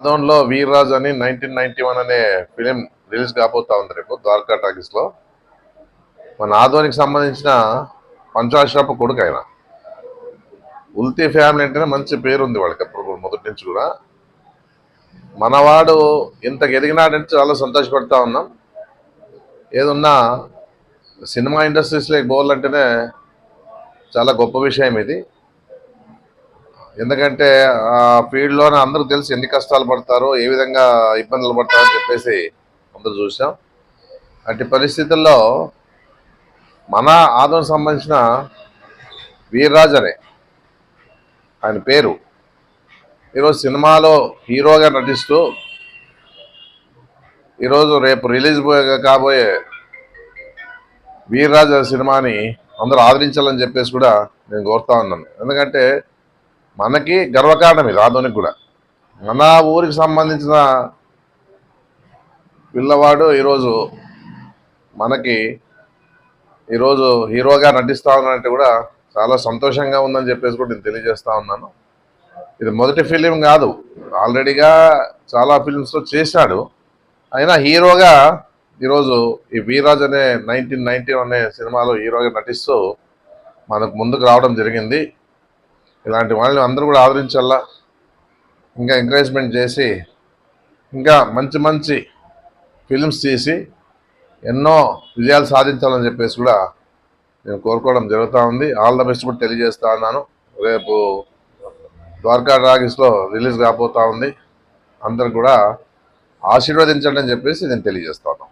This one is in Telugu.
అదోన్లో వీర్రాజ్ అని నైన్టీన్ నైన్టీ వన్ అనే ఫిలిం రిలీజ్ కాబోతా ఉంది రేపు ద్వారకా టాకీస్లో మన ఆదోనికి సంబంధించిన పంచాశ్రపు కొడుకు ఆయన. ఉల్తీ ఫ్యామిలీ అంటేనే మంచి పేరు ఉంది వాళ్ళకి అప్పుడు మొదటి నుంచి కూడా. మనవాడు ఇంత ఎదిగినాడంటే చాలా సంతోషపడతా ఉన్నాం. ఏదున్నా సినిమా ఇండస్ట్రీస్లోకి పోవాలంటేనే చాలా గొప్ప విషయం ఇది. ఎందుకంటే ఆ ఫీల్డ్లోనే అందరూ తెలిసి ఎన్ని కష్టాలు పడతారో ఏ విధంగా ఇబ్బందులు పడతారో అని చెప్పేసి అందరూ చూసాం. అట్టి పరిస్థితుల్లో మన ఆదం సంబంధించిన వీర్రాజ్ అనే ఆయన పేరు ఈరోజు సినిమాలో హీరోగా నటిస్తూ ఈరోజు రేపు రిలీజ్ కాబోయే వీర్రాజ్ సినిమాని అందరూ ఆదరించాలని చెప్పేసి కూడా నేను కోరుతా ఉన్నాను. ఎందుకంటే మనకి గర్వకారణం ఇది ఆధునిక కూడా. మన ఊరికి సంబంధించిన పిల్లవాడు ఈరోజు మనకి ఈరోజు హీరోగా నటిస్తా ఉన్నట్టు కూడా చాలా సంతోషంగా ఉందని చెప్పేసి కూడా నేను తెలియజేస్తా ఉన్నాను. ఇది మొదటి ఫిలిం కాదు. ఆల్రెడీగా చాలా ఫిలిమ్స్లో చేశాడు. అయినా హీరోగా ఈరోజు ఈ వీరాజ్ అనే నైన్టీన్ నైన్టీ అనే సినిమాలో హీరోగా నటిస్తూ మనకు ముందుకు రావడం జరిగింది. ఇలాంటి వాళ్ళని అందరూ కూడా ఆదరించాలా? ఇంకా ఎంకరేజ్మెంట్ చేసి ఇంకా మంచి మంచి ఫిలిమ్స్ తీసి ఎన్నో విజయాలు సాధించాలని చెప్పేసి కూడా నేను కోరుకోవడం జరుగుతూ ఉంది. ఆల్ ద బెస్ట్ కూడా తెలియజేస్తా ఉన్నాను. రేపు ద్వారకా డ్రాగిస్లో రిలీజ్ కాబోతూ ఉంది. అందరు కూడా ఆశీర్వదించండి అని చెప్పేసి నేను తెలియజేస్తాను